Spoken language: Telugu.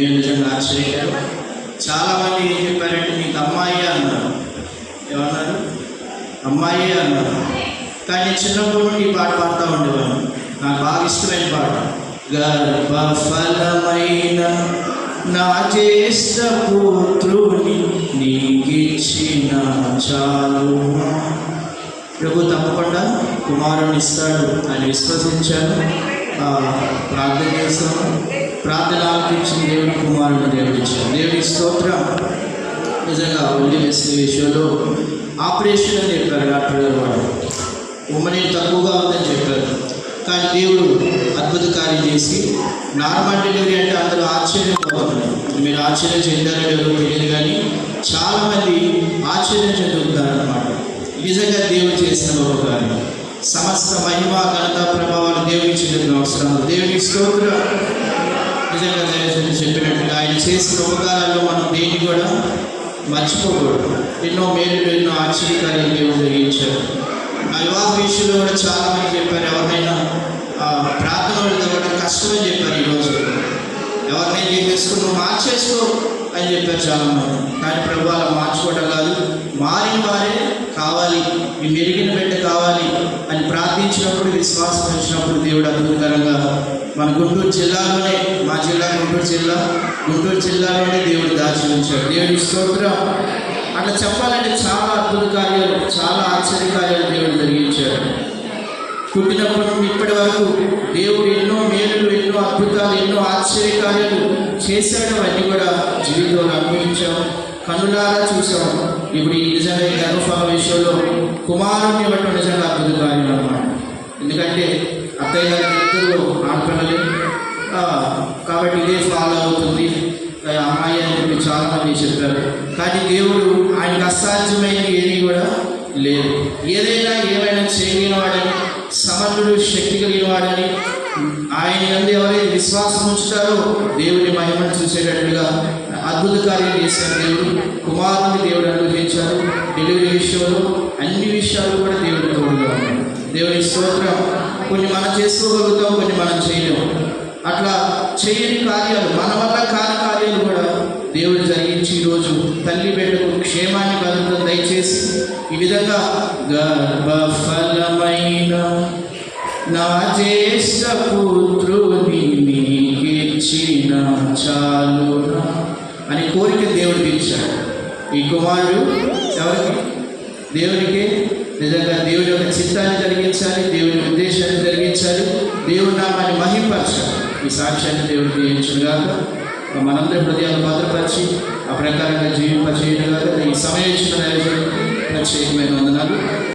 మేము నిజంగా ఆశ్చర్యకారు చాలామంది ఏం చెప్పారంటే మీకు అమ్మాయి అన్నారు. ఏమన్నారు? అమ్మాయి అన్నారు. కానీ చిన్నప్పుడు నుండి ఈ పాట పాడుతూ ఉండేవాడు నాకు బాగా ఇష్టమైన పాట. గర్భఫలమైన నా జ్యేష్ఠ పుత్రుని నీకిచ్చిన చాలు. ప్రభు తప్పకుండా కుమారుని ఇస్తాడు. అని విశ్వసించాను ప్రార్థన చేస్తాను ప్రార్థన ఆలపించిన దేవుని కుమారుడు దేవుడు ఇచ్చాడు. దేవుడి స్తోత్రం. నిజంగా ఒళ్ళు వేసే విషయంలో ఆపరేషన్ అని చెప్పారు డాక్టర్ గారు వాడు ఉమ్మని తక్కువగా ఉందని చెప్పారు. కానీ దేవుడు అద్భుత కార్యం చేసి నార్మల్ డెలివరీ అంటే అందరూ ఆశ్చర్యపోతున్నారు మీరు ఆశ్చర్యం చెందారో లేదో తెలియదు కానీ చాలామంది ఆశ్చర్యం చెందుతున్నారు నిజంగా దేవుడు చేసిన ఒక కార్యం. సమస్త మహిమ ఘనత ప్రభావాలు దేవుడికి చెందిన అవసరం. దేవుని స్తోత్రం. నిజంగా దయచేసి చెప్పినట్టుగా ఆయన చేసిన ఉపకారాల్లో మనం దేన్ని కూడా మర్చిపోకూడదు. ఎన్నో మేలు ఎన్నో ఆశ్చర్యకార్యాలు దేవుడు జరిగించారు. నా వివాహ విషయంలో కూడా చాలా మంది చెప్పారు ఎవరినైనా ఆ, ప్రార్థనలు చదవడం కష్టమని చెప్పారు ఈరోజు ఎవరినైనా చెప్పేసుకుని నువ్వు మార్చేసుకో అని చెప్పారు చాలా మంది కానీ ప్రభు అలా మార్చుకోవడం కాదు. మారిన వారే కావాలి. ఈ మెరిగిన బిడ్డ ప్రార్థించినప్పుడు విశ్వాసం ఇచ్చినప్పుడు దేవుడు అద్భుతకరంగా మన గుంటూరు జిల్లాలోనే మా జిల్లా గుంటూరు జిల్లా గుంటూరు జిల్లాలోనే దేవుడు దాచి ఉంచాడు. దేవుడి స్తోత్రం. అట్లా చెప్పాలంటే చాలా అద్భుత కార్యాలు చాలా ఆశ్చర్య కార్యాలు దేవుడు జరిగించాడు. పుట్టినప్పటి నుండి ఇప్పటి వరకు దేవుడు ఎన్నో మేలులు ఎన్నో అద్భుతాలు ఎన్నో ఆశ్చర్య కార్యాలు చేశాడు. అన్నీ కూడా జీవితంలో అనుభవించాం కనులారా చూసాం. ఇప్పుడు ఈ నిజంగా గర్భఫల విషయంలో కుమారుని ఇవ్వటం నిజంగా అద్భుత కార్యం అన్నమాట ఎందుకంటే అత్తయ్య గారి ఇద్దరు ఆడపిల్లలే. కాబట్టి ఇదే ఫాలో అవుతుంది. అమ్మాయి అని చెప్పి చాలా మంది చెప్పారు. కానీ దేవుడు ఆయనకు అసాధ్యమైన ఏది కూడా లేదు. ఏదైనా ఏమైనా చేయగలిగిన సమర్థుడు శక్తి కలిగినవాడని ఆయన యందు ఎవరైతే విశ్వాసం ఉంచుతారో దేవుని మహిమను చూసేటట్టుగా అద్భుత కార్యం చేశారు దేవుడు. కుమారుని దేవుడు అనుగ్రహించారు. డెలివరీ విషయంలో అన్ని విషయాలు కూడా దేవుడు తోడుగా ఉన్నాడు దేవుని స్తోత్రం కొన్ని మనం చేసుకోగలుగుతాం కొన్ని మనం చేయలేము అట్లా చేయని కార్యాలు మన వల్ల కాని కార్యాలు కూడా దేవుడు జరిగించి ఈరోజు తల్లి బిడ్డకు క్షేమాన్ని భద్రత దయచేసి ఈ విధంగా గర్భఫలమైన నా జ్యేష్ఠ పుత్రుని నీకిచ్చిన చాలునా అని కోరిక దేవుడు తీర్చాడు ఈ కుమారుడు ఎవరికి? దేవునికి నిజంగా దేవుని యొక్క చిత్తాన్ని జరిగించాలి దేవుని ఉద్దేశాన్ని జరిగించాలి దేవుని నామాన్ని మహింపరచాలి. ఈ సాక్ష్యాన్ని దేవుడు చేయించుగాక మనందరి హృదయాలు భద్రపరిచి ఆ ప్రకారంగా జీవింపచేయడం ఈ సమయం ఇచ్చిన ప్రత్యేకమైన వందనాలు.